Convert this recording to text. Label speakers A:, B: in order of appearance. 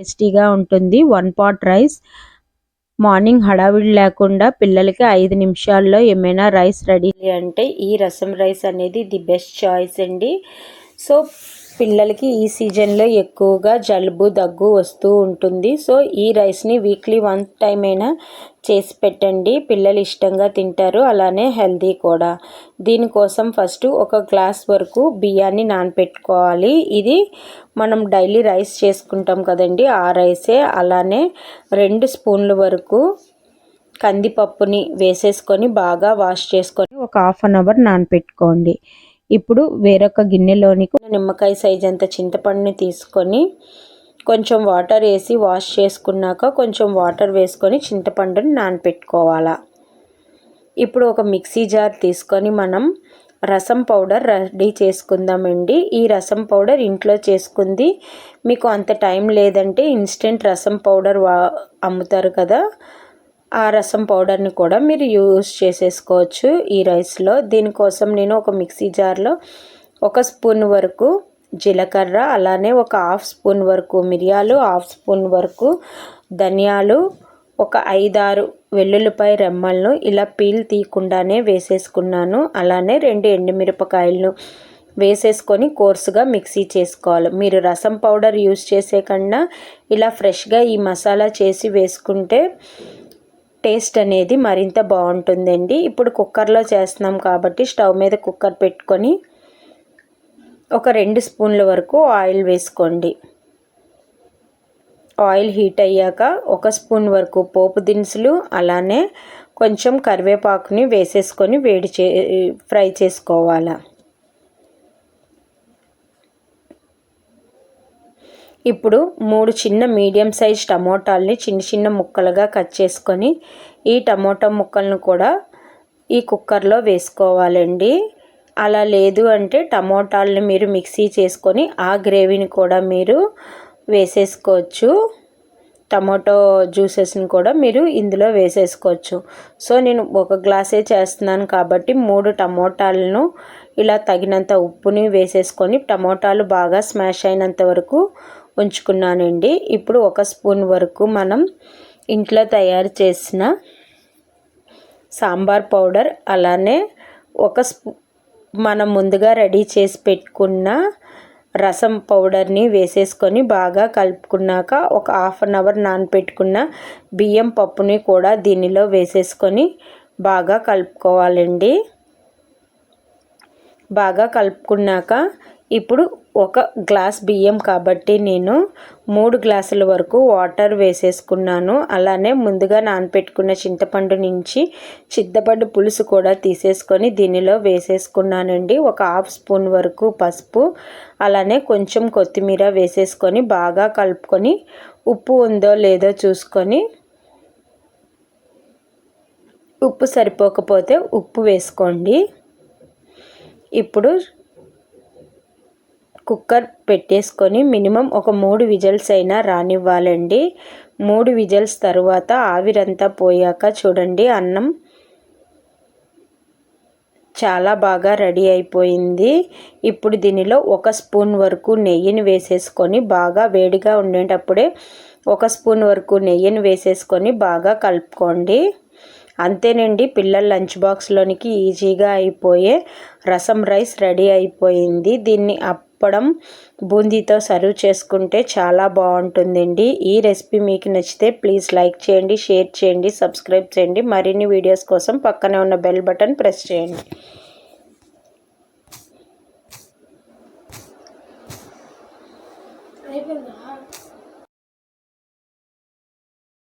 A: టేస్టీగా ఉంటుంది. One pot rice. Morning హడావిడి లేకుండా పిల్లలకి ఐదు నిమిషాల్లో ఏమైనా రైస్ రెడీ అంటే ఈ రసం రైస్ అనేది ది బెస్ట్ చాయిస్ అండి. సో పిల్లలకి ఈ సీజన్లో ఎక్కువగా జలుబు దగ్గు వస్తూ ఉంటుంది. సో ఈ రైస్ని వీక్లీ వన్ టైం అయినా చేసి పెట్టండి. పిల్లలు ఇష్టంగా తింటారు. అలానే హెల్దీ కూడా. దీనికోసం ఫస్ట్ ఒక గ్లాస్ వరకు బియ్యాన్ని నానపెట్టుకోవాలి. ఇది మనం డైలీ రైస్ చేసుకుంటాం కదండి ఆ రైసే అలానే రెండు స్పూన్ల వరకు కందిపప్పుని వేసేసుకొని బాగా వాష్ చేసుకొని ఒక హాఫ్ అన్ అవర్ నానపెట్టుకోండి. ఇప్పుడు వేరొక గిన్నెలోనికి నిమ్మకాయ సైజ్ అంత చింతపండుని తీసుకొని కొంచెం వాటర్ వేసి వాష్ చేసుకున్నాక కొంచెం వాటర్ వేసుకొని చింతపండుని నానపెట్టుకోవాలా. ఇప్పుడు ఒక మిక్సీ జార్ తీసుకొని మనం రసం పౌడర్ రెడీ చేసుకుందామండి. ఈ రసం పౌడర్ ఇంట్లో చేసుకుంది. మీకు అంత టైం లేదంటే ఇన్స్టెంట్ రసం పౌడర్ వా అమ్ముతారు కదా. ఆ రసం పౌడర్ని కూడా మీరు యూస్ చేసేసుకోవచ్చు ఈ రైస్లో. దీనికోసం నేను ఒక మిక్సీ జార్లో ఒక స్పూన్ వరకు జీలకర్ర అలానే ఒక హాఫ్ స్పూన్ వరకు మిరియాలు హాఫ్ స్పూన్ వరకు ధనియాలు ఒక ఐదారు వెల్లుల్లిపాయ రెమ్మలను ఇలా పీల్ తీయకుండానే వేసేసుకున్నాను. అలానే రెండు ఎండుమిరపకాయలను వేసేసుకొని కోర్సుగా మిక్సీ చేసుకోవాలి. మీరు రసం పౌడర్ యూస్ చేసే కన్నా ఇలా ఫ్రెష్గా ఈ మసాలా చేసి వేసుకుంటే టేస్ట్ అనేది మరింత బాగుంటుందండి. ఇప్పుడు కుక్కర్లో చేస్తున్నాం కాబట్టి స్టవ్ మీద కుక్కర్ పెట్టుకొని ఒక రెండు స్పూన్ల వరకు ఆయిల్ వేసుకోండి. ఆయిల్ హీట్ అయ్యాక ఒక స్పూన్ వరకు పోపు దినుసులు అలానే కొంచెం కరివేపాకుని వేసేసుకొని వేడి చే ఫ్రై చేసుకోవాలి. ఇప్పుడు మూడు చిన్న మీడియం సైజ్ టమోటాలని చిన్న చిన్న ముక్కలుగా కట్ చేసుకొని ఈ టమోటా ముక్కలను కూడా ఈ కుక్కర్లో వేసుకోవాలండి. అలా లేదు అంటే టమోటాలని మీరు మిక్సీ చేసుకొని ఆ గ్రేవీని కూడా మీరు వేసేసుకోవచ్చు. టమాటో జ్యూసెస్ని కూడా మీరు ఇందులో వేసేసుకోవచ్చు. సో నేను ఒక గ్లాసే చేస్తున్నాను కాబట్టి మూడు టమోటాలను ఇలా తగినంత ఉప్పుని వేసేసుకొని టమోటాలు బాగా స్మాష్ అయినంత వరకు ఉంచుకున్నానండి ఇప్పుడు ఒక స్పూన్ వరకు మనం ఇంట్లో తయారు చేసిన సాంబార్ పౌడర్ అలానే ఒక స్పూ మనం ముందుగా రెడీ చేసి పెట్టుకున్న రసం పౌడర్ని వేసేసుకొని బాగా కలుపుకున్నాక ఒక హాఫ్ అన్ అవర్ నానపెట్టుకున్న బియ్యం పప్పుని కూడా దీనిలో వేసేసుకొని బాగా కలుపుకోవాలండి. బాగా కలుపుకున్నాక ఇప్పుడు ఒక గ్లాస్ బియ్యం కాబట్టి నేను మూడు గ్లాసుల వరకు వాటర్ వేసేసుకున్నాను. అలానే ముందుగా నానపెట్టుకున్న చింతపండు నుంచి చింతపండు పులుసు కూడా తీసేసుకొని దీనిలో వేసేసుకున్నానండి. ఒక హాఫ్ స్పూన్ వరకు పసుపు అలానే కొంచెం కొత్తిమీర వేసేసుకొని బాగా కలుపుకొని ఉప్పు ఉందో లేదో చూసుకొని ఉప్పు సరిపోకపోతే ఉప్పు వేసుకోండి. ఇప్పుడు కుక్కర్ పెట్టేసుకొని మినిమం ఒక మూడు విజల్స్ అయినా రానివ్వాలండి. మూడు విజల్స్ తర్వాత ఆవిరంతా పోయాక చూడండి అన్నం చాలా బాగా రెడీ అయిపోయింది. ఇప్పుడు దీనిలో ఒక స్పూన్ వరకు నెయ్యిని వేసేసుకొని బాగా వేడిగా ఉండేటప్పుడే ఒక స్పూన్ వరకు నెయ్యిని వేసేసుకొని బాగా కలుపుకోండి. అంతేనండి పిల్లల లంచ్ బాక్స్లోనికి ఈజీగా అయిపోయే రసం రైస్ రెడీ అయిపోయింది. దీన్ని అప్ అప్పడం బూందీతో సర్వ్ చేసుకుంటే చాలా బాగుంటుందండి. ఈ రెసిపీ మీకు నచ్చితే ప్లీజ్ లైక్ చేయండి షేర్ చేయండి సబ్స్క్రైబ్ చేయండి. మరిన్ని వీడియోస్ కోసం పక్కనే ఉన్న బెల్ బటన్ ప్రెస్ చేయండి.
B: అయిపోయిందా?